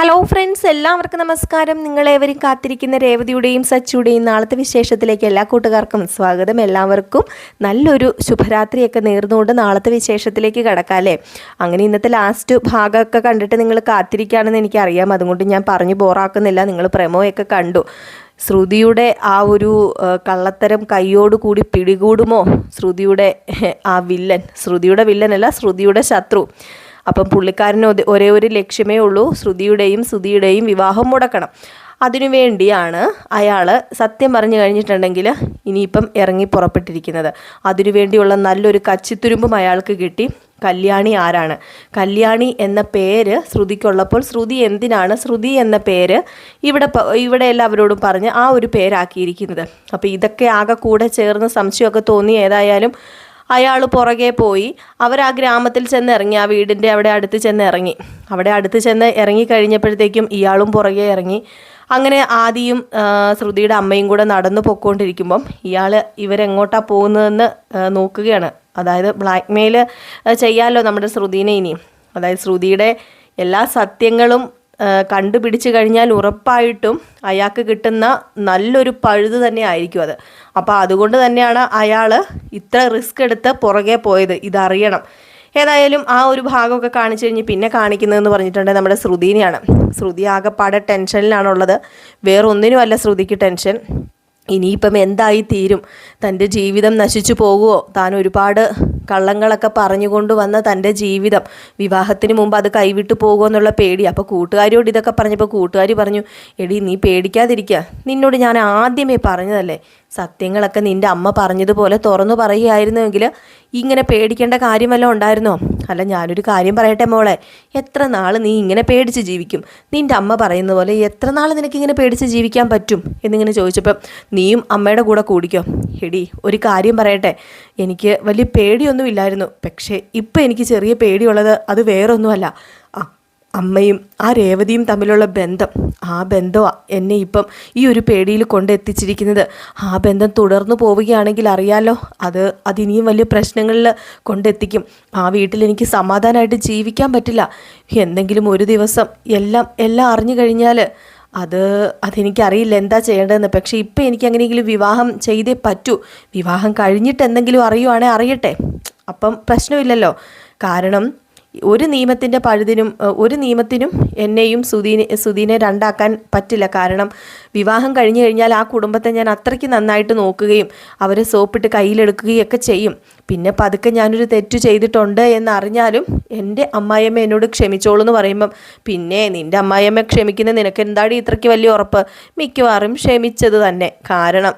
Hello friends എല്ലാവർക്കും നമസ്കാരം. നിങ്ങളേവരും കാത്തിരിക്കുന്ന രേവതിയുടെയും സച്ചിയുടെയും നാളത്തെ വിശേഷത്തിലേക്ക് എല്ലാ കൂട്ടുകാർക്കും സ്വാഗതം. എല്ലാവർക്കും നല്ലൊരു ശുഭരാത്രിയൊക്കെ നേർന്നുകൊണ്ട് നാളത്തെ വിശേഷത്തിലേക്ക് കടക്കാം അല്ലേ? അങ്ങനെ ഇന്നത്തെ ലാസ്റ്റ് ഭാഗമൊക്കെ കണ്ടിട്ട് നിങ്ങൾ കാത്തിരിക്കുകയാണെന്ന് എനിക്കറിയാം. അതുകൊണ്ട് ഞാൻ പറഞ്ഞു ബോറാക്കുന്നില്ല നിങ്ങൾ പ്രമോയൊക്കെ കണ്ടു. ശ്രുതിയുടെ ആ ഒരു കള്ളത്തരം കൈയോടുകൂടി പിടികൂടുമോ? ശ്രുതിയുടെ ആ വില്ലൻ. ശ്രുതിയുടെ വില്ലനല്ല ശ്രുതിയുടെ ശത്രു. അപ്പം പുള്ളിക്കാരന് ഒരേ ഒരു ലക്ഷ്യമേ ഉള്ളൂ ശ്രുതിയുടെയും സുതിയുടെയും വിവാഹം മുടക്കണം. അതിനുവേണ്ടിയാണ് അയാൾ സത്യം പറഞ്ഞു കഴിഞ്ഞിട്ടുണ്ടെങ്കിൽ ഇനിയിപ്പം ഇറങ്ങി പുറപ്പെട്ടിരിക്കുന്നത്. അതിനുവേണ്ടിയുള്ള നല്ലൊരു കച്ചിത്തുരുമ്പും അയാൾക്ക് കിട്ടി. കല്യാണി ആരാണ്? കല്യാണി എന്ന പേര് ശ്രുതിക്കുള്ളപ്പോൾ ശ്രുതി എന്തിനാണ്? ശ്രുതി എന്ന പേര് ഇവിടെ ഇവിടെ എല്ലാവരോടും പറഞ്ഞ് ആ ഒരു പേരാക്കിയിരിക്കുന്നത്. അപ്പോൾ ഇതൊക്കെ ആകെ കൂടെ ചേർന്ന് സംശയമൊക്കെ തോന്നി. ഏതായാലും അയാൾ പുറകെ പോയി. അവർ ആ ഗ്രാമത്തിൽ ചെന്ന് ഇറങ്ങി ആ വീടിന്റെ അവിടെ അടുത്ത് ചെന്ന് ഇറങ്ങി അവിടെ അടുത്ത് ചെന്ന് ഇറങ്ങി കഴിഞ്ഞപ്പോഴത്തേക്കും ഇയാളും പുറകെ ഇറങ്ങി. അങ്ങനെ ആദിയും ശ്രുതിയുടെ അമ്മയും കൂടെ നടന്നു പൊക്കോണ്ടിരിക്കുമ്പം ഇയാൾ ഇവരെങ്ങോട്ടാണ് പോകുന്നതെന്ന് നോക്കുകയാണ്. അതായത് ബ്ലാക്ക് മെയിൽ ചെയ്യാമല്ലോ നമ്മുടെ ശ്രുതിനെ ഇനി. അതായത് ശ്രുതിയുടെ എല്ലാ സത്യങ്ങളും കണ്ടുപിടിച്ചു കഴിഞ്ഞാൽ ഉറപ്പായിട്ടും അയാൾക്ക് കിട്ടുന്ന നല്ലൊരു പഴുത് തന്നെ ആയിരിക്കും അത്. അപ്പോൾ അതുകൊണ്ട് തന്നെയാണ് അയാൾ ഇത്ര റിസ്ക് എടുത്ത് പുറകെ പോയത്. ഇതറിയണം. ഏതായാലും ആ ഒരു ഭാഗമൊക്കെ കാണിച്ചു കഴിഞ്ഞ് പിന്നെ കാണിക്കുന്നതെന്ന് പറഞ്ഞിട്ടുണ്ടെങ്കിൽ നമ്മുടെ ശ്രുതിനെയാണ്. ശ്രുതി ആകെപ്പാടെ ടെൻഷനിലാണുള്ളത്. വേറൊന്നിനുമല്ല ശ്രുതിക്ക് ടെൻഷൻ. ഇനിയിപ്പം എന്തായി തീരും തന്റെ ജീവിതം നശിച്ചു പോകുമോ താൻ ഒരുപാട് കള്ളങ്ങളൊക്കെ പറഞ്ഞുകൊണ്ട് വന്ന തന്റെ ജീവിതം. വിവാഹത്തിന് മുമ്പ് അത് കൈവിട്ട് പോകുമോ എന്നുള്ള പേടി. അപ്പോൾ കൂട്ടുകാരിയോട് ഇതൊക്കെ പറഞ്ഞപ്പോൾ കൂട്ടുകാരി പറഞ്ഞു എടി നീ പേടിക്കാതിരിക്കുക. നിന്നോട് ഞാൻ ആദ്യമേ പറഞ്ഞതല്ലേ സത്യങ്ങളൊക്കെ നിന്റെ അമ്മ പറഞ്ഞതുപോലെ തുറന്നു പറയുകയായിരുന്നുവെങ്കിൽ ഇങ്ങനെ പേടിക്കേണ്ട കാര്യം വല്ലതും ഉണ്ടായിരുന്നോ? അല്ല ഞാനൊരു കാര്യം പറയട്ടെ മോളെ. എത്ര നാൾ നീ ഇങ്ങനെ പേടിച്ച് ജീവിക്കും? നിന്റെ അമ്മ പറയുന്ന പോലെ എത്ര നാൾ നിനക്ക് ഇങ്ങനെ പേടിച്ച് ജീവിക്കാൻ പറ്റും? എന്നിങ്ങനെ ചോദിച്ചപ്പം നീയും അമ്മയുടെ കൂടെ കൂടിക്കോ. എടി ഒരു കാര്യം പറയട്ടെ. എനിക്ക് വലിയ പേടിയൊന്നുമില്ലായിരുന്നു. പക്ഷേ ഇപ്പം എനിക്ക് ചെറിയ പേടിയുള്ളത് അത് വേറൊന്നുമല്ല. അമ്മയും ആ രേവതിയും തമ്മിലുള്ള ബന്ധം ആ ബന്ധമാണ് എന്നെ ഇപ്പം ഈ ഒരു പേടിയിൽ കൊണ്ടെത്തിച്ചിരിക്കുന്നത് ആ ബന്ധം തുടർന്നു പോവുകയാണെങ്കിൽ അറിയാലോ അത് അതിനിയും വലിയ പ്രശ്നങ്ങളിൽ കൊണ്ടെത്തിക്കും ആ വീട്ടിൽ എനിക്ക് സമാധാനമായിട്ട് ജീവിക്കാൻ പറ്റില്ല. എന്തെങ്കിലും ഒരു ദിവസം എല്ലാം എല്ലാം അറിഞ്ഞു കഴിഞ്ഞാൽ അത് അതെനിക്കറിയില്ല എന്താ ചെയ്യേണ്ടതെന്ന്. പക്ഷേ ഇപ്പം എനിക്ക് എങ്ങനെയെങ്കിലും വിവാഹം ചെയ്തേ പറ്റൂ. വിവാഹം കഴിഞ്ഞിട്ട് എന്തെങ്കിലും അറിയുവാണെങ്കിൽ അറിയട്ടെ. അപ്പം പ്രശ്നമില്ലല്ലോ. കാരണം ഒരു നിയമത്തിന്റെ പഴുതിനും ഒരു നിയമത്തിനും എന്നെയും സുധീനെ സുധീനെ രണ്ടാക്കാൻ പറ്റില്ല. കാരണം വിവാഹം കഴിഞ്ഞു കഴിഞ്ഞാൽ ആ കുടുംബത്തെ ഞാൻ അത്രയ്ക്ക് നന്നായിട്ട് നോക്കുകയും അവരെ സോപ്പിട്ട് കയ്യിലെടുക്കുകയും ഒക്കെ ചെയ്യും. പിന്നെ പതുക്കെ ഞാനൊരു തെറ്റ് ചെയ്തിട്ടുണ്ട് എന്നറിഞ്ഞാലും എന്റെ അമ്മായിയമ്മ എന്നോട് ക്ഷമിച്ചോളൂ എന്ന് പറയുമ്പം പിന്നെ നിന്റെ അമ്മായിയമ്മ ക്ഷമിക്കുന്ന നിനക്ക് എന്താടി ഇത്രയ്ക്ക് വലിയ ഉറപ്പ്? മിക്കവാറും ക്ഷമിച്ചത് തന്നെ. കാരണം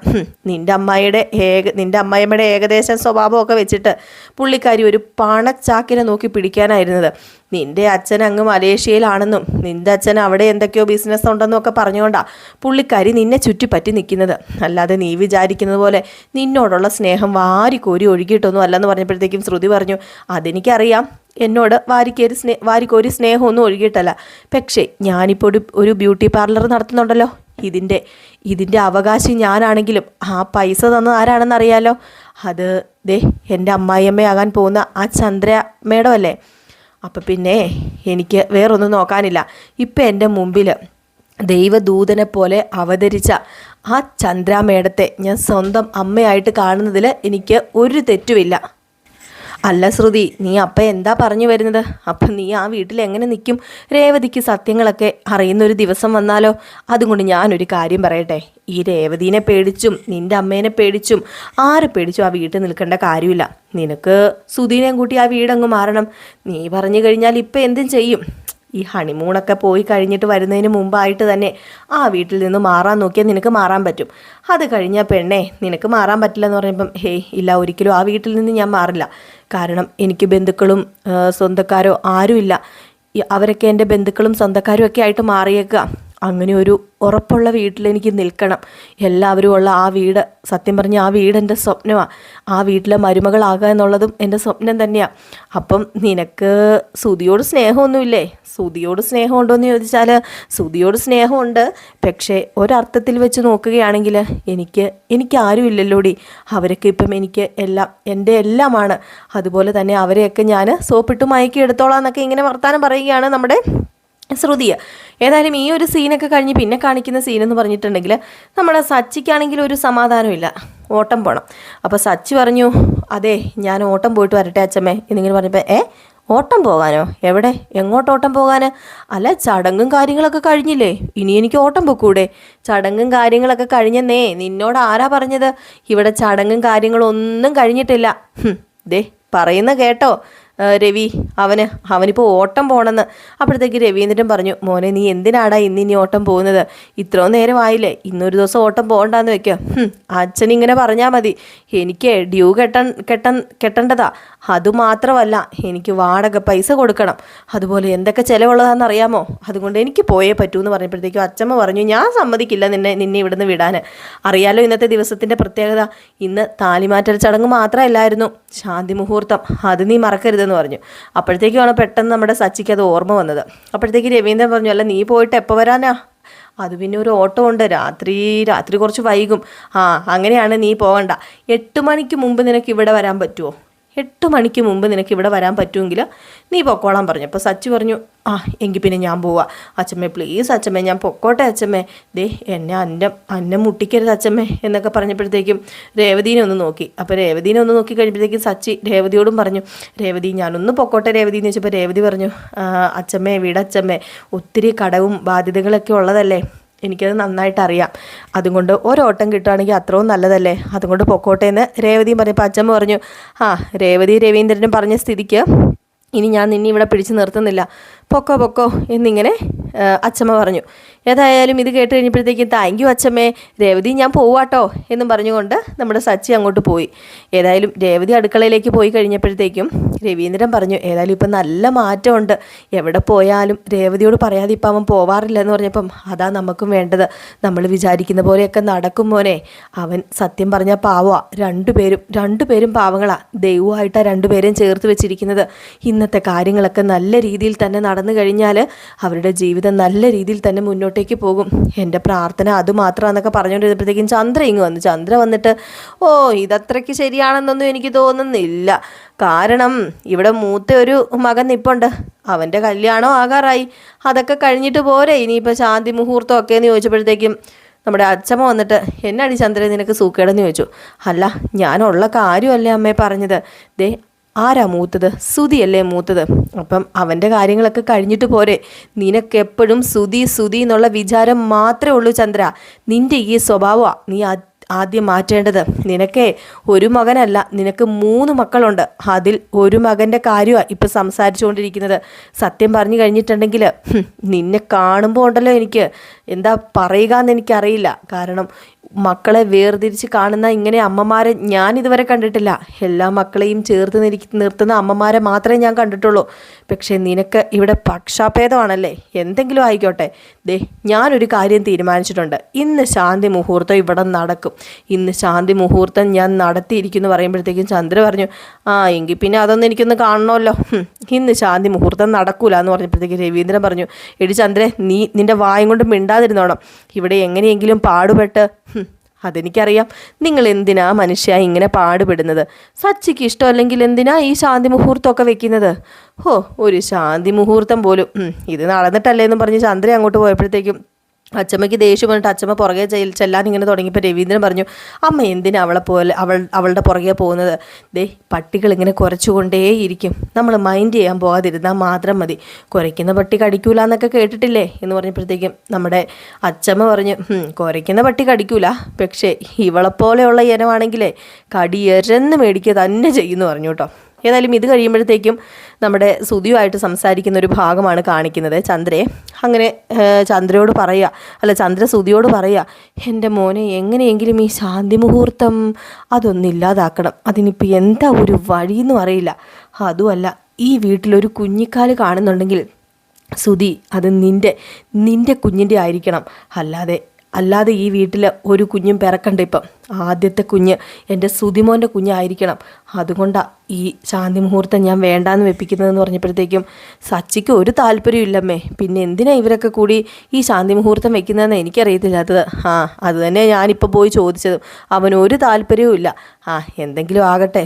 നിന്റെ അമ്മായിയുടെ ഏക നിന്റെ അമ്മായിയമ്മയുടെ ഏകദേശം സ്വഭാവമൊക്കെ വെച്ചിട്ട് പുള്ളിക്കാരി ഒരു പണച്ചാക്കിനെ നോക്കി പിടിക്കാനായിരുന്നത്. നിന്റെ അച്ഛൻ അങ്ങ് മലേഷ്യയിലാണെന്നും നിന്റെ അച്ഛൻ അവിടെ എന്തൊക്കെയോ ബിസിനസ് ഉണ്ടെന്നും ഒക്കെ പറഞ്ഞുകൊണ്ടാ പുള്ളിക്കാരി നിന്നെ ചുറ്റിപ്പറ്റി നിൽക്കുന്നത്. അല്ലാതെ നീ വിചാരിക്കുന്നത് പോലെ നിന്നോടുള്ള സ്നേഹം വാരിക്കോരി ഒഴുകിയിട്ടൊന്നും അല്ലെന്ന് പറഞ്ഞപ്പോഴത്തേക്കും ശ്രുതി പറഞ്ഞു അതെനിക്കറിയാം. എന്നോട് വാരിക്കേരി സ്നേ വാരിക്കോരി സ്നേഹമൊന്നും ഒഴുകിയിട്ടല്ല. പക്ഷേ ഞാനിപ്പോൾ ഒരു ഒരു ബ്യൂട്ടി പാർലർ നടത്തുന്നുണ്ടല്ലോ. ഇതിന്റെ ഇതിന്റെ അവകാശി ഞാനാണെങ്കിലും ആ പൈസ തന്നത് ആരാണെന്നറിയാലോ? അത് ദേ എന്റെ അമ്മായിയമ്മയാകാൻ പോകുന്ന ആ ചന്ദ്ര മേഡം അല്ലേ അപ്പം പിന്നെ എനിക്ക് വേറൊന്നും നോക്കാനില്ല. ഇപ്പം എന്റെ മുമ്പിൽ ദൈവദൂതനെ പോലെ അവതരിച്ച ആ ചന്ദ്രാമേടത്തെ ഞാൻ സ്വന്തം അമ്മയായിട്ട് കാണുന്നതിൽ എനിക്ക് ഒരു തെറ്റുമില്ല. അല്ല ശ്രുതി നീ അപ്പ എന്താ പറഞ്ഞു വരുന്നത്? അപ്പം നീ ആ വീട്ടിൽ എങ്ങനെ നിൽക്കും? രേവതിക്ക് സത്യങ്ങളൊക്കെ അറിയുന്ന ഒരു ദിവസം വന്നാലോ? അതുകൊണ്ട് ഞാനൊരു കാര്യം പറയട്ടെ. ഈ രേവതിനെ പേടിച്ചും നിന്റെ അമ്മേനെ പേടിച്ചും ആരെ പേടിച്ചും ആ വീട്ടിൽ നിൽക്കേണ്ട കാര്യമില്ല. നിനക്ക് സുധീനെയും കൂട്ടി ആ വീടങ്ങ് മാറണം. നീ പറഞ്ഞു കഴിഞ്ഞാൽ ഇപ്പൊ എന്തും ചെയ്യും. ഈ ഹണിമൂണൊക്കെ പോയി കഴിഞ്ഞിട്ട് വരുന്നതിന് മുമ്പായിട്ട് തന്നെ ആ വീട്ടിൽ നിന്ന് മാറാൻ നോക്കിയാൽ നിനക്ക് മാറാൻ പറ്റും. അത് കഴിഞ്ഞാൽ പെണ്ണേ നിനക്ക് മാറാൻ പറ്റില്ല എന്ന് പറയുമ്പം ഹേയ് ഇല്ല ഒരിക്കലും ആ വീട്ടിൽ നിന്ന് ഞാൻ മാറില്ല. കാരണം എനിക്ക് ബന്ധുക്കളും സ്വന്തക്കാരോ ആരുമില്ല. അവരൊക്കെ എന്റെ ബന്ധുക്കളും സ്വന്തക്കാരും ഒക്കെ ആയിട്ട് മാറിയേക്കുക അങ്ങനെ ഒരു ഉറപ്പുള്ള വീട്ടിൽ എനിക്ക് നിൽക്കണം. എല്ലാവരും ഉള്ള ആ വീട് സത്യം പറഞ്ഞ ആ വീട് എന്റെ സ്വപ്നമാണ് ആ വീട്ടിലെ മരുമകളാകുക എന്നുള്ളതും എന്റെ സ്വപ്നം തന്നെയാണ് അപ്പം നിനക്ക് സുതിയോട് സ്നേഹമൊന്നുമില്ലേ? സുതിയോട് സ്നേഹമുണ്ടോയെന്ന് ചോദിച്ചാൽ സുതിയോട് സ്നേഹമുണ്ട്. പക്ഷേ ഒരർത്ഥത്തിൽ വെച്ച് നോക്കുകയാണെങ്കിൽ എനിക്ക് എനിക്ക് ആരും ഇല്ലല്ലോടി. അവരൊക്കെ ഇപ്പം എനിക്ക് എല്ലാം എന്റെ എല്ലാമാണ്. അതുപോലെ തന്നെ അവരെയൊക്കെ ഞാൻ സോപ്പിട്ട് മയക്കി എടുത്തോളാം എന്നൊക്കെ ഇങ്ങനെ വർത്താനം പറയുകയാണ് നമ്മുടെ ശ്രുതിയ ഏതായാലും ഈ ഒരു സീനൊക്കെ കഴിഞ്ഞ് പിന്നെ കാണിക്കുന്ന സീനെന്ന് പറഞ്ഞിട്ടുണ്ടെങ്കിൽ നമ്മുടെ സച്ചിക്കാണെങ്കിൽ ഒരു സമാധാനമില്ല. ഓട്ടം പോകണം അപ്പോൾ സച്ചി പറഞ്ഞു അതെ ഞാൻ ഓട്ടം പോയിട്ട് വരട്ടെ അച്ഛമ്മേ എന്നിങ്ങനെ പറഞ്ഞപ്പോൾ ഏ ഓട്ടം പോകാനോ? എവിടെ? എങ്ങോട്ട് ഓട്ടം പോകാൻ അല്ല ചടങ്ങും കാര്യങ്ങളൊക്കെ കഴിഞ്ഞില്ലേ. ഇനി എനിക്ക് ഓട്ടം പൊക്കൂടെ. ചടങ്ങും കാര്യങ്ങളൊക്കെ കഴിഞ്ഞെന്നേ. നിന്നോട് ആരാ പറഞ്ഞത്? ഇവിടെ ചടങ്ങും കാര്യങ്ങളും ഒന്നും കഴിഞ്ഞിട്ടില്ല. ദേ പറയുന്ന കേട്ടോ. രവി അവന് അവനിപ്പോൾ ഓട്ടം പോകണമെന്ന് അപ്പോഴത്തേക്ക് രവീന്ദ്രൻ പറഞ്ഞു മോനെ നീ എന്തിനാടാ ഇന്ന് ഇനി ഓട്ടം പോകുന്നത്? ഇത്രയും നേരമായില്ലേ ഇന്നൊരു ദിവസം ഓട്ടം പോകണ്ടെന്ന് വെക്കുക അച്ഛൻ ഇങ്ങനെ പറഞ്ഞാൽ മതി. എനിക്ക് ഡ്യൂ കെട്ടൻ കെട്ടൻ കെട്ടേണ്ടതാ. അതുമാത്രമല്ല എനിക്ക് വാടക പൈസ കൊടുക്കണം. അതുപോലെ എന്തൊക്കെ ചിലവുള്ളതാണെന്ന് അറിയാമോ അതുകൊണ്ട് എനിക്ക് പോയേ പറ്റൂ എന്ന് പറഞ്ഞപ്പോഴത്തേക്കും അച്ഛമ്മ പറഞ്ഞു ഞാൻ സമ്മതിക്കില്ല നിന്നെ നിന്നെ ഇവിടുന്ന് വിടാൻ അറിയാലോ ഇന്നത്തെ ദിവസത്തിന്റെ പ്രത്യേകത? ഇന്ന് താലിമാറ്റൽ ചടങ്ങ് മാത്രമല്ലായിരുന്നു. ശാന്തി മുഹൂർത്തം. അത് നീ മറക്കരുതെന്ന് പറഞ്ഞു. അപ്പോഴത്തേക്കുമാണ് പെട്ടെന്ന് നമ്മുടെ സച്ചിക്ക് അത് ഓർമ്മ വന്നത്. അപ്പോഴത്തേക്ക് രവീന്ദ്രൻ പറഞ്ഞു അല്ല നീ പോയിട്ട് എപ്പോൾ വരാനാ? അത് പിന്നെ ഒരു ഓട്ടോ ഉണ്ട്. രാത്രി രാത്രി കുറച്ച് വൈകും. ആ അങ്ങനെയാണ് നീ പോകണ്ട. എട്ട് മണിക്ക് മുമ്പ് നിനക്ക് ഇവിടെ വരാൻ പറ്റുമോ എട്ട് മണിക്ക് മുമ്പ് നിനക്ക് ഇവിടെ വരാൻ പറ്റുമെങ്കിൽ നീ പൊക്കോളാൻ പറഞ്ഞു. അപ്പോൾ സച്ചി പറഞ്ഞു ആ എങ്കിൽ പിന്നെ ഞാൻ പോവാ. അച്ഛമ്മേ പ്ലീസ് അച്ഛമ്മേ ഞാൻ പൊക്കോട്ടെ അച്ഛമ്മേ ദേ എന്നെ അന്നം അന്നം മുട്ടിക്കരുത് അച്ഛമ്മേ എന്നൊക്കെ പറഞ്ഞപ്പോഴത്തേക്കും രേവതീനെ ഒന്ന് നോക്കി. അപ്പോൾ രേവതീനെ ഒന്ന് നോക്കി കഴിയുമ്പോഴത്തേക്കും സച്ചി രേവതിയോടും പറഞ്ഞു രേവതി ഞാനൊന്ന് പൊക്കോട്ടെ രേവതി എന്ന് വെച്ചപ്പോൾ രേവതി പറഞ്ഞു അച്ഛമ്മേ വീടച്ഛമ്മേ ഒത്തിരി കടവും ബാധ്യതകളൊക്കെ ഉള്ളതല്ലേ? എനിക്കത് നന്നായിട്ട് അറിയാം അതുകൊണ്ട് ഒരോട്ടം കിട്ടുകയാണെങ്കിൽ അത്രയും നല്ലതല്ലേ? അതുകൊണ്ട് പൊക്കോട്ടെ എന്ന് രേവതിയും പറഞ്ഞപ്പോൾ അച്ഛൻ പറഞ്ഞു ആ രേവതി രവീന്ദ്രനും പറഞ്ഞ സ്ഥിതിക്ക് ഇനി ഞാൻ നിന്നെ ഇവിടെ പിടിച്ചു നിർത്തുന്നില്ല. പൊക്കോ പൊക്കോ എന്നിങ്ങനെ അച്ഛമ്മ പറഞ്ഞു. ഏതായാലും ഇത് കേട്ട് കഴിഞ്ഞപ്പോഴത്തേക്കും താങ്ക് യു അച്ഛമ്മേ. രേവതി ഞാൻ പോവാട്ടോ എന്നും പറഞ്ഞുകൊണ്ട് നമ്മുടെ സച്ചി അങ്ങോട്ട് പോയി. ഏതായാലും രേവതി അടുക്കളയിലേക്ക് പോയി കഴിഞ്ഞപ്പോഴത്തേക്കും രവീന്ദ്രൻ പറഞ്ഞു ഏതായാലും ഇപ്പം നല്ല മാറ്റമുണ്ട്. എവിടെ പോയാലും രേവതിയോട് പറയാതെ ഇപ്പം അവൻ പോവാറില്ല എന്ന് പറഞ്ഞപ്പം അതാ നമുക്കും വേണ്ടത്. നമ്മൾ വിചാരിക്കുന്ന പോലെയൊക്കെ നടക്കും മോനെ. അവൻ സത്യം പറഞ്ഞാൽ പാവമാ. രണ്ടുപേരും രണ്ടുപേരും പാവങ്ങളാ. ദൈവമായിട്ടാണ് രണ്ടുപേരെയും ചേർത്ത് വെച്ചിരിക്കുന്നത്. ഇന്നത്തെ കാര്യങ്ങളൊക്കെ നല്ല രീതിയിൽ തന്നെ നടന്നു കഴിഞ്ഞാൽ അവരുടെ ജീവിതം നല്ല രീതിയിൽ തന്നെ മുന്നോട്ടേക്ക് പോകും. എന്റെ പ്രാർത്ഥന അതുമാത്രമാണെന്നൊക്കെ പറഞ്ഞുകൊണ്ടിരുന്നപ്പോഴത്തേക്കും ചന്ദ്ര ഇങ്ങ് വന്നു. ചന്ദ്ര വന്നിട്ട് ഓ ഇതത്രയ്ക്ക് ശരിയാണെന്നൊന്നും എനിക്ക് തോന്നുന്നില്ല. കാരണം ഇവിടെ മൂത്ത ഒരു മകൻ നിപ്പുണ്ട് അവന്റെ കല്യാണം ആകാറായി. അതൊക്കെ കഴിഞ്ഞിട്ട് പോരെ. ഇനിയിപ്പോൾ ശാന്തി മുഹൂർത്തം ഒക്കെ എന്ന് ചോദിച്ചപ്പോഴത്തേക്കും നമ്മുടെ അച്ഛമ്മ വന്നിട്ട് എന്നാടി ചന്ദ്രൻ നിനക്ക് സൂക്കേടെന്ന് ചോദിച്ചു. അല്ല ഞാനുള്ള കാര്യമല്ലേ അമ്മേ പറഞ്ഞത്. ദേ ആരാ മൂത്തത്? സുതിയല്ലേ മൂത്തത്? അപ്പം അവന്റെ കാര്യങ്ങളൊക്കെ കഴിഞ്ഞിട്ട് പോരെ. നിനക്കെപ്പോഴും സുതി സുതി എന്നുള്ള വിചാരം മാത്രമേ ഉള്ളൂ ചന്ദ്ര. നിന്റെ ഈ സ്വഭാവമാണ് നീ ആദ്യം മാറ്റേണ്ടത്. നിനക്കേ ഒരു മകനല്ല നിനക്ക് മൂന്ന് മക്കളുണ്ട്. അതിൽ ഒരു മകന്റെ കാര്യമാണ് ഇപ്പം സംസാരിച്ചുകൊണ്ടിരിക്കുന്നത്. സത്യം പറഞ്ഞു കഴിഞ്ഞിട്ടുണ്ടെങ്കിൽ നിന്നെ കാണുമ്പോൾ ഉണ്ടല്ലോ എനിക്ക്. എന്താ പറയുക എന്ന് എനിക്കറിയില്ല. കാരണം മക്കളെ വേർതിരിച്ച് കാണുന്ന ഇങ്ങനെ അമ്മമാരെ ഞാൻ ഇതുവരെ കണ്ടിട്ടില്ല. എല്ലാ മക്കളെയും ചേർത്ത് നിർത്തുന്ന അമ്മമാരെ മാത്രമേ ഞാൻ കണ്ടിട്ടുള്ളൂ. പക്ഷേ നിനക്ക് ഇവിടെ പക്ഷാഭേദമാണല്ലേ? എന്തെങ്കിലും ആയിക്കോട്ടെ. ദേ ഞാനൊരു കാര്യം തീരുമാനിച്ചിട്ടുണ്ട്. ഇന്ന് ശാന്തി മുഹൂർത്തം ഇവിടെ നടക്കും. ഇന്ന് ശാന്തി മുഹൂർത്തം ഞാൻ നടത്തിയിരിക്കുന്നു പറയുമ്പോഴത്തേക്കും ചന്ദ്ര പറഞ്ഞു ആ എങ്കിൽ പിന്നെ അതൊന്നും എനിക്കൊന്ന് കാണണമല്ലോ. ഇന്ന് ശാന്തി മുഹൂർത്തം നടക്കൂല എന്ന് പറഞ്ഞപ്പോഴത്തേക്ക് രവീന്ദ്രൻ പറഞ്ഞു എടി ചന്ദ്രൻ നീ നിന്റെ വായും കൊണ്ട് മിണ്ടാതിരുന്നോണം. ഇവിടെ എങ്ങനെയെങ്കിലും പാടുപെട്ട് അതെനിക്കറിയാം. നിങ്ങൾ എന്തിനാ മനുഷ്യ ഇങ്ങനെ പാടുപെടുന്നത്? സച്ചിക്ക് ഇഷ്ടമല്ലെങ്കിൽ എന്തിനാ ഈ ശാന്തി മുഹൂർത്തമൊക്കെ വെക്കുന്നത്? ഹോ ഒരു ശാന്തി മുഹൂർത്തം പോലും. ഇത് നടന്നിട്ടല്ലേ എന്ന് പറഞ്ഞ് ചന്ദ്ര അങ്ങോട്ട് പോയപ്പോഴത്തേക്കും അച്ചമ്മയ്ക്ക് ദേഷ്യം വന്നിട്ട് അച്ചമ്മ പുറകെ ചെല്ലാൻ ഇങ്ങനെ തുടങ്ങിയപ്പോൾ രവീന്ദ്രൻ പറഞ്ഞു അമ്മ എന്തിനാ അവളെ പോലെ അവൾ അവളുടെ പുറകെ പോകുന്നത്? ദേ പട്ടികൾ ഇങ്ങനെ കുറച്ചുകൊണ്ടേയിരിക്കും നമ്മൾ മൈൻഡ് ചെയ്യാൻ പോകാതിരുന്നാൽ മാത്രം മതി. കുരയ്ക്കുന്ന പട്ടി കടിക്കൂല എന്നൊക്കെ കേട്ടിട്ടില്ലേ? എന്ന് പറഞ്ഞപ്പോഴത്തേക്കും നമ്മുടെ അച്ചമ്മ പറഞ്ഞു കുറയ്ക്കുന്ന പട്ടി കടിക്കൂല. പക്ഷേ ഇവളെപ്പോലെയുള്ള ഇനമാണെങ്കിലേ കടിയരന്ന് മേടിക്കുക തന്നെ ചെയ്യുമെന്ന് പറഞ്ഞു കേട്ടോ ഏതായാലും ഇത് കഴിയുമ്പോഴത്തേക്കും നമ്മുടെ സുതിയുമായിട്ട് സംസാരിക്കുന്ന ഒരു ഭാഗമാണ് കാണിക്കുന്നത്. ചന്ദ്രയെ. അങ്ങനെ ചന്ദ്രയോട് പറയുക. അല്ല ചന്ദ്ര സുതിയോട് പറയുക എന്റെ മോനെ എങ്ങനെയെങ്കിലും ഈ ശാന്തി മുഹൂർത്തം അതൊന്നില്ലാതാക്കണം അതിനിപ്പോൾ എന്താ ഒരു വഴിയെന്നും അറിയില്ല. അതുമല്ല ഈ വീട്ടിലൊരു കുഞ്ഞിക്കാൽ കാണുന്നുണ്ടെങ്കിൽ സുതി അത് നിന്റെ നിന്റെ കുഞ്ഞിന്റെ ആയിരിക്കണം. അല്ലാതെ അല്ലാതെ ഈ വീട്ടിൽ ഒരു കുഞ്ഞും പിറക്കണ്ട ഇപ്പം. ആദ്യത്തെ കുഞ്ഞ് എന്റെ സുതിമോന്റെ കുഞ്ഞായിരിക്കണം. അതുകൊണ്ടാണ് ഈ ശാന്തി മുഹൂർത്തം ഞാൻ വേണ്ടാന്ന് വെപ്പിക്കുന്നതെന്ന് പറഞ്ഞപ്പോഴത്തേക്കും സച്ചിക്ക് ഒരു താല്പര്യമില്ലമ്മേ പിന്നെ എന്തിനാ ഇവരൊക്കെ കൂടി ഈ ശാന്തി മുഹൂർത്തം വെക്കുന്നതെന്ന് എനിക്കറിയത്തില്ല. അത് ആ അത് തന്നെ ഞാനിപ്പോൾ പോയി ചോദിച്ചതും. അവന് ഒരു താല്പര്യവും ഇല്ല ആ എന്തെങ്കിലും ആകട്ടെ.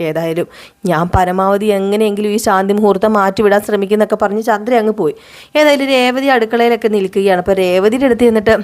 ഏതായാലും ഞാൻ പരമാവധി എങ്ങനെയെങ്കിലും ഈ ശാന്തി മുഹൂർത്തം മാറ്റിവിടാൻ ശ്രമിക്കുന്നൊക്കെ പറഞ്ഞ് ചന്ദ്ര അങ്ങ് പോയി. ഏതായാലും രേവതി അടുക്കളയിലൊക്കെ നിൽക്കുകയാണ്. അപ്പോൾ രേവതിയുടെ അടുത്ത് ചെന്നിട്ട്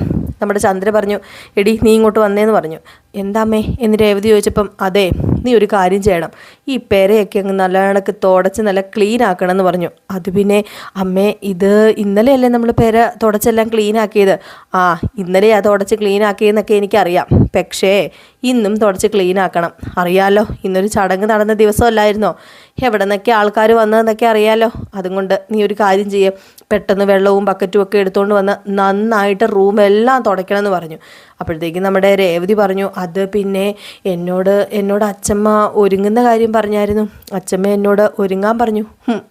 നമ്മുടെ ചന്ദ്ര പറഞ്ഞു എടി നീ ഇങ്ങോട്ട് വന്നേന്ന് പറഞ്ഞു. എന്താമ്മേ എന്ന് രേവതി ചോദിച്ചപ്പം അതെ നീ ഒരു കാര്യം ചെയ്യണം. ഈ പെരയൊക്കെ അങ്ങ് നല്ല കണക്ക് തുടച്ച് നല്ല ക്ലീൻ ആക്കണം എന്ന് പറഞ്ഞു. അത് പിന്നെ അമ്മേ ഇത് ഇന്നലെയല്ലേ നമ്മൾ പെര തുടച്ചെല്ലാം ക്ലീൻ ആക്കിയത്? ആ ഇന്നലെയാ തുടച്ച് ക്ലീൻ ആക്കിയെന്നൊക്കെ എനിക്കറിയാം. പക്ഷേ ഇന്നും തുടച്ച് ക്ലീൻ ആക്കണം. അറിയാലോ ഇന്നൊരു ചടങ്ങ് നടന്ന ദിവസമല്ലായിരുന്നോ? എവിടെ നിന്നൊക്കെ ആൾക്കാർ വന്നതെന്നൊക്കെ അറിയാലോ. അതുകൊണ്ട് നീ ഒരു കാര്യം ചെയ്യുക പെട്ടെന്ന് വെള്ളവും ബക്കറ്റും ഒക്കെ എടുത്തുകൊണ്ട് വന്ന് നന്നായിട്ട് റൂമെല്ലാം തുടയ്ക്കണം എന്ന് പറഞ്ഞു. അപ്പോഴത്തേക്കും നമ്മുടെ രേവതി പറഞ്ഞു അത് പിന്നെ എന്നോട് എന്നോട് അച്ചമ്മ ഒരുങ്ങുന്ന കാര്യം പറഞ്ഞായിരുന്നു. അച്ചമ്മ എന്നോട് ഒരുങ്ങാൻ പറഞ്ഞു.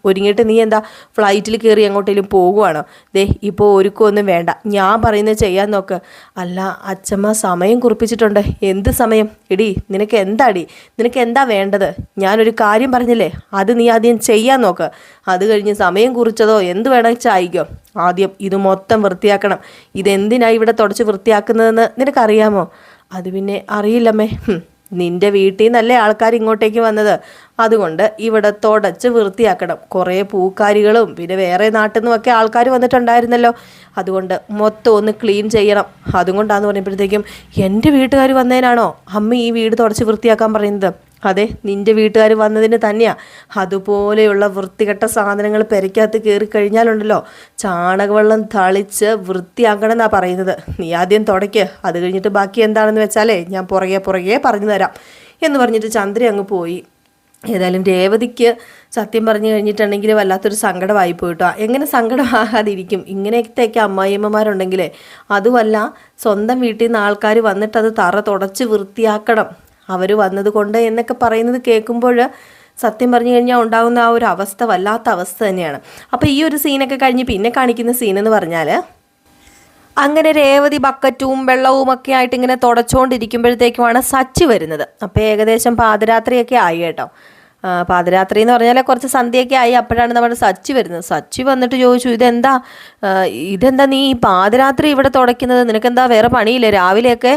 ഒരുങ്ങിയിട്ട് നീ എന്താ ഫ്ലൈറ്റിൽ കയറി എങ്ങോട്ടേലും പോകുവാണോ? ദേ ഇപ്പോൾ ഒരുക്കമൊന്നും വേണ്ട. ഞാൻ പറയുന്നത് ചെയ്യാൻ നോക്ക്. അല്ല അച്ചമ്മ സമയം കുറിപ്പിച്ചിട്ടുണ്ട്. എന്ത് സമയം? എടി നിനക്ക് എന്താടി? നിനക്ക് എന്താ വേണ്ടത്? ഞാനൊരു കാര്യം പറഞ്ഞില്ലേ? അത് നീ ആദ്യം ചെയ്യാൻ നോക്ക്. അത് കഴിഞ്ഞ് സമയം കുറിച്ചതോ എന്ത് വേണമെന്ന് വെച്ചാൽ ആയിക്കോ ആദ്യം ഇത് മൊത്തം വൃത്തിയാക്കണം. ഇതെന്തിനാ ഇവിടെ തുടച്ച് വൃത്തിയാക്കുന്നതെന്ന് നിനക്കറിയാമോ? അത് പിന്നെ അറിയില്ലമ്മേ. നിന്റെ വീട്ടിൽ നിന്നല്ലേ ആൾക്കാർ ഇങ്ങോട്ടേക്ക് വന്നത്. അതുകൊണ്ട് ഇവിടെ തുടച്ച് വൃത്തിയാക്കണം. കുറേ പൂക്കാരികളും പിന്നെ വേറെ നാട്ടിൽ നിന്നുമൊക്കെ ആൾക്കാർ വന്നിട്ടുണ്ടായിരുന്നല്ലോ. അതുകൊണ്ട് മൊത്തം ഒന്ന് ക്ലീൻ ചെയ്യണം. അതുകൊണ്ടാന്ന് പറയുമ്പോഴത്തേക്കും എന്റെ വീട്ടുകാർ വന്നതിനാണോ അമ്മ ഈ വീട് തുടച്ച് വൃത്തിയാക്കാൻ പറയുന്നത്. അതെ നിന്റെ വീട്ടുകാർ വന്നതിന് തന്നെയാ. അതുപോലെയുള്ള വൃത്തികെട്ട സാധനങ്ങൾ പെരയ്ക്കകത്ത് കയറി കഴിഞ്ഞാലുണ്ടല്ലോ ചാണകവെള്ളം തളിച്ച് വൃത്തിയാക്കണം എന്നാ പറയുന്നത്. നീ ആദ്യം തുടയ്ക്ക് അത് കഴിഞ്ഞിട്ട് ബാക്കി എന്താണെന്ന് വെച്ചാലേ ഞാൻ പുറകെ പുറകെ പറഞ്ഞു തരാം എന്ന് പറഞ്ഞിട്ട് ചന്ദ്ര അങ്ങ് പോയി. ഏതായാലും രേവതിക്ക് സത്യം പറഞ്ഞു കഴിഞ്ഞിട്ടുണ്ടെങ്കിൽ വല്ലാത്തൊരു സങ്കടമായി പോയിട്ടോ. എങ്ങനെ സങ്കടമാകാതിരിക്കും? ഇങ്ങനത്തെയൊക്കെ അമ്മായിയമ്മമാരുണ്ടെങ്കിലേ. അതുമല്ല സ്വന്തം വീട്ടിൽ നിന്ന് ആൾക്കാർ വന്നിട്ട് അത് തറ തുടച്ച് വൃത്തിയാക്കണം. അവർ വന്നത് കൊണ്ട് എന്നൊക്കെ പറയുന്നത് കേൾക്കുമ്പോൾ സത്യം പറഞ്ഞു കഴിഞ്ഞാൽ ഉണ്ടാകുന്ന ആ ഒരു അവസ്ഥ വല്ലാത്ത അവസ്ഥ തന്നെയാണ്. അപ്പോൾ ഈ ഒരു സീനൊക്കെ കഴിഞ്ഞ് പിന്നെ കാണിക്കുന്ന സീൻ എന്ന് പറഞ്ഞാൽ അങ്ങനെ രേവതി ബക്കറ്റും വെള്ളവും ഒക്കെ ആയിട്ട് ഇങ്ങനെ തുടച്ചുകൊണ്ടിരിക്കുമ്പോഴത്തേക്കുമാണ് സച്ചി വരുന്നത്. അപ്പോൾ ഏകദേശം പാതിരാത്രിയൊക്കെ ആയി കേട്ടോ. പാതിരാത്രി എന്ന് പറഞ്ഞാൽ കുറച്ച് സന്ധ്യയൊക്കെ ആയി. അപ്പോഴാണ് നമ്മുടെ സച്ചി വരുന്നത്. സച്ചി വന്നിട്ട് ചോദിച്ചു ഇതെന്താ? ഇതെന്താ നീ ഈ പാതിരാത്രി ഇവിടെ തുടയ്ക്കുന്നത്? നിനക്കെന്താ വേറെ പണിയില്ല? രാവിലെയൊക്കെ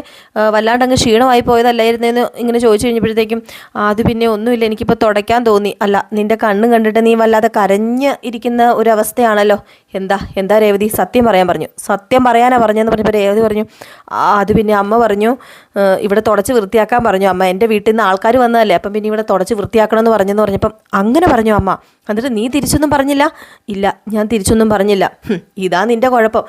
വല്ലാണ്ട് അങ്ങ് ക്ഷീണമായി പോയതല്ലായിരുന്നെന്ന് ഇങ്ങനെ ചോദിച്ചു കഴിഞ്ഞപ്പോഴത്തേക്കും "ആ, അത് പിന്നെ ഒന്നുമില്ല എനിക്കിപ്പോൾ തുടയ്ക്കാൻ തോന്നി. അല്ല നിന്റെ കണ്ണും കണ്ടിട്ട് നീ വല്ലാതെ കരഞ്ഞ് ഇരിക്കുന്ന ഒരവസ്ഥയാണല്ലോ. എന്താ? എന്താ രേവതി? സത്യം പറയാൻ പറഞ്ഞു. സത്യം പറയാനാണ് പറഞ്ഞതെന്ന് പറഞ്ഞപ്പോൾ രേവതി പറഞ്ഞു അത് പിന്നെ അമ്മ പറഞ്ഞു ഇവിടെ തുടച്ച് വൃത്തിയാക്കാൻ പറഞ്ഞു. അമ്മ എന്റെ വീട്ടിൽ നിന്ന് ആൾക്കാർ വന്നതല്ലേ അപ്പം പിന്നെ ഇവിടെ തുടച്ച് വൃത്തിയാക്കണം എന്ന് പറഞ്ഞെന്ന് പറഞ്ഞപ്പം അങ്ങനെ പറഞ്ഞു അമ്മ എന്നിട്ട് നീ തിരിച്ചൊന്നും പറഞ്ഞില്ല? ഇല്ല ഞാൻ തിരിച്ചൊന്നും പറഞ്ഞില്ല. ഇതാ നിന്റെ കുഴപ്പം.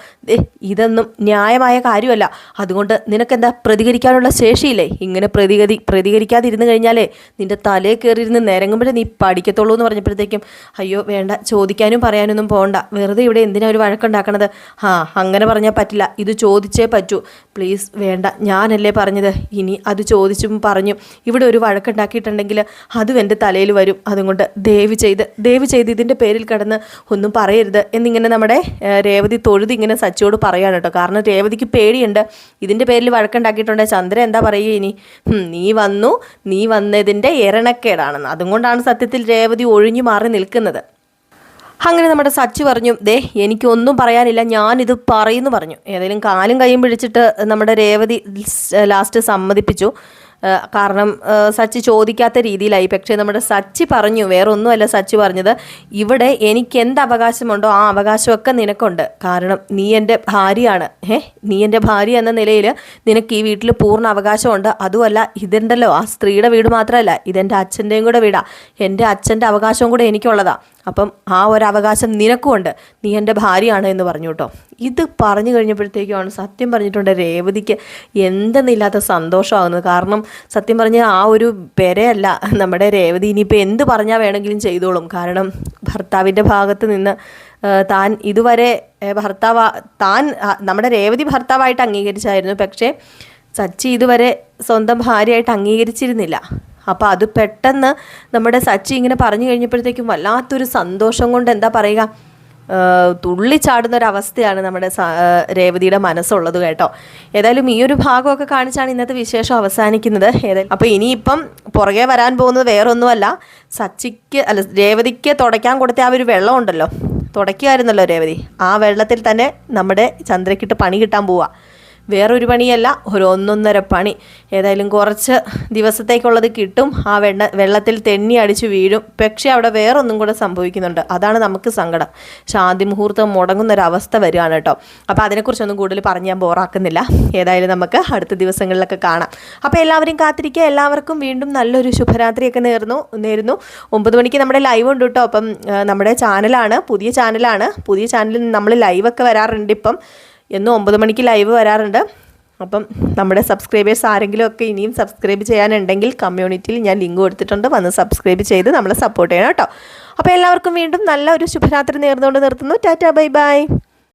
ഇതൊന്നും ന്യായമായ കാര്യമല്ല. അതുകൊണ്ട് നിനക്കെന്താ പ്രതികരിക്കാനുള്ള ശേഷിയില്ലേ? ഇങ്ങനെ പ്രതികരി പ്രതികരിക്കാതിരുന്ന് കഴിഞ്ഞാലേ നിന്റെ തലേ കയറിയിരുന്ന് നിരങ്ങുമ്പോഴേ നീ പഠിക്കത്തുള്ളൂ എന്ന് പറഞ്ഞപ്പോഴത്തേക്കും അയ്യോ വേണ്ട ചോദിക്കാനും പറയാനൊന്നും പോകണ്ട വെറുതെ ഇവിടെ എന്തിനാ ഒരു വഴക്കുണ്ടാക്കണത്? ആ അങ്ങനെ പറഞ്ഞാൽ പറ്റില്ല. ഇത് ചോദിച്ചേ പറ്റൂ. പ്ലീസ് വേണ്ട ഞാനല്ലേ പറഞ്ഞത്. ഇനി അത് ചോദിച്ചും പറഞ്ഞു ഇവിടെ ഒരു വഴക്കുണ്ടാക്കിയിട്ടുണ്ടെങ്കിൽ അതും എന്റെ തലയിൽ വരും. അതുകൊണ്ട് ദയവ് ചെയ്ത് ദയവ് ചെയ്ത് ഇതിന്റെ പേരിൽ കിടന്ന് ഒന്നും പറയരുത് എന്നിങ്ങനെ നമ്മുടെ രേവതി തൊഴുതി ഇങ്ങനെ സച്ചിയോട് പറയാണ് കേട്ടോ. കാരണം രേവതിക്ക് പേടിയുണ്ട്. ഇതിന്റെ പേരിൽ വഴക്കുണ്ടാക്കിയിട്ടുണ്ടെങ്കിൽ ചന്ദ്രൻ എന്താ പറയുക ഇനി? നീ വന്നു നീ വന്നതിന്റെ എരണക്കേടാണെന്ന്. അതുകൊണ്ടാണ് സത്യത്തിൽ രേവതി ഒഴിഞ്ഞു മാറി നിൽക്കുന്നത്. അങ്ങനെ നമ്മുടെ സച്ചി പറഞ്ഞു ദേ എനിക്കൊന്നും പറയാനില്ല ഞാനിത് പറയുന്നു പറഞ്ഞു. ഏതെങ്കിലും കാലും കൈയും പിടിച്ചിട്ട് നമ്മുടെ രേവതി ലാസ്റ്റ് സമ്മതിപ്പിച്ചു. കാരണം സച്ചി ചോദിക്കാത്ത രീതിയിലായി. പക്ഷേ നമ്മുടെ സച്ചി പറഞ്ഞു വേറെ ഒന്നുമല്ല സച്ചി പറഞ്ഞത് ഇവിടെ എനിക്ക് എന്ത് അവകാശമുണ്ടോ ആ അവകാശമൊക്കെ നിനക്കുണ്ട്. കാരണം നീ എന്റെ ഭാര്യയാണ്. ഏ നീ എന്റെ ഭാര്യ എന്ന നിലയിൽ നിനക്ക് ഈ വീട്ടിൽ പൂർണ അവകാശമുണ്ട്. അതുമല്ല ഇതുണ്ടല്ലോ. ആ സ്ത്രീയുടെ വീട് മാത്രമല്ല ഇതെന്റെ അച്ഛന്റെയും കൂടെ വീടാണ് എന്റെ അച്ഛന്റെ അവകാശവും കൂടെ എനിക്കുള്ളതാ. അപ്പം ആ ഒരു അവകാശം നിനക്കും ഉണ്ട് നീ എന്റെ ഭാര്യയാണ് എന്ന് പറഞ്ഞു കേട്ടോ. ഇത് പറഞ്ഞു കഴിഞ്ഞപ്പോഴത്തേക്കുമാണ് സത്യം പറഞ്ഞിട്ടുണ്ട് രേവതിക്ക് എന്തെന്നില്ലാത്ത സന്തോഷമാകുന്നത്. കാരണം സത്യം പറഞ്ഞ ആ ഒരു പെരയല്ല നമ്മുടെ രേവതി. ഇനിയിപ്പോൾ എന്ത് പറഞ്ഞാൽ വേണമെങ്കിലും ചെയ്തോളും. കാരണം ഭർത്താവിന്റെ ഭാഗത്ത് നിന്ന് താൻ ഇതുവരെ ഭർത്താവ് താൻ നമ്മുടെ രേവതി ഭർത്താവായിട്ട് അംഗീകരിച്ചായിരുന്നു. പക്ഷേ സച്ചി ഇതുവരെ സ്വന്തം ഭാര്യയായിട്ട് അംഗീകരിച്ചിരുന്നില്ല. അപ്പോൾ അത് പെട്ടെന്ന് നമ്മുടെ സച്ചി ഇങ്ങനെ പറഞ്ഞു കഴിഞ്ഞപ്പോഴത്തേക്കും വല്ലാത്തൊരു സന്തോഷം കൊണ്ട് എന്താ പറയുക തുള്ളിച്ചാടുന്നൊരവസ്ഥയാണ് തുള്ളിച്ചാടുന്ന ഒരു അവസ്ഥയാണ് നമ്മുടെ രേവതിയുടെ മനസ്സുള്ളത് കേട്ടോ. ഏതായാലും ഈ ഒരു ഭാഗമൊക്കെ കാണിച്ചാണ് ഇന്നത്തെ വിശേഷം അവസാനിക്കുന്നത്. ഏതായാലും അപ്പോൾ ഇനിയിപ്പം പുറകെ വരാൻ പോകുന്നത് വേറൊന്നുമല്ല. സച്ചിക്ക് അല്ല രേവതിക്ക് തുടയ്ക്കാൻ കൊടുത്ത ആ ഒരു വെള്ളം ഉണ്ടല്ലോ. തുടയ്ക്കുമായിരുന്നല്ലോ രേവതി. ആ വെള്ളത്തിൽ തന്നെ നമ്മുടെ ചന്ദ്രക്കിട്ട് പണി കിട്ടാൻ പോവാ. വേറൊരു പണിയല്ല ഒരു ഒന്നൊന്നര പണി. ഏതായാലും കുറച്ച് ദിവസത്തേക്കുള്ളത് കിട്ടും. ആ വെണ്ണ വെള്ളത്തിൽ തെന്നി അടിച്ച് വീഴും. പക്ഷേ അവിടെ വേറൊന്നും കൂടെ സംഭവിക്കുന്നുണ്ട്. അതാണ് നമുക്ക് സങ്കടം. ശാന്തി മുഹൂർത്തം മുടങ്ങുന്ന ഒരു അവസ്ഥ വരികയാണ് കേട്ടോ. അപ്പോൾ അതിനെക്കുറിച്ചൊന്നും കൂടുതൽ പറഞ്ഞ് ഞാൻ ബോറാക്കുന്നില്ല. ഏതായാലും നമുക്ക് അടുത്ത ദിവസങ്ങളിലൊക്കെ കാണാം. അപ്പോൾ എല്ലാവരും കാത്തിരിക്കുക. എല്ലാവർക്കും വീണ്ടും നല്ലൊരു ശുഭരാത്രിയൊക്കെ നേർന്നു നേരുന്നു. ഒമ്പത് മണിക്ക് നമ്മുടെ ലൈവ് ഉണ്ട് കേട്ടോ. അപ്പം നമ്മുടെ ചാനലാണ് പുതിയ ചാനലാണ്. പുതിയ ചാനലിൽ നമ്മൾ ലൈവൊക്കെ വരാറുണ്ട് ഇപ്പം. എന്നും ഒമ്പത് മണിക്ക് ലൈവ് വരാറുണ്ട്. അപ്പം നമ്മുടെ സബ്സ്ക്രൈബേഴ്സ് ആരെങ്കിലും ഒക്കെ ഇനിയും സബ്സ്ക്രൈബ് ചെയ്യാനുണ്ടെങ്കിൽ കമ്മ്യൂണിറ്റിയിൽ ഞാൻ ലിങ്ക് കൊടുത്തിട്ടുണ്ട്. വന്ന് സബ്സ്ക്രൈബ് ചെയ്ത് നമ്മളെ സപ്പോർട്ട് ചെയ്യണം കേട്ടോ. അപ്പോൾ എല്ലാവർക്കും വീണ്ടും നല്ല ഒരു ശുഭരാത്രി നേർന്നുകൊണ്ട് നിർത്തുന്നു. Tata bye bye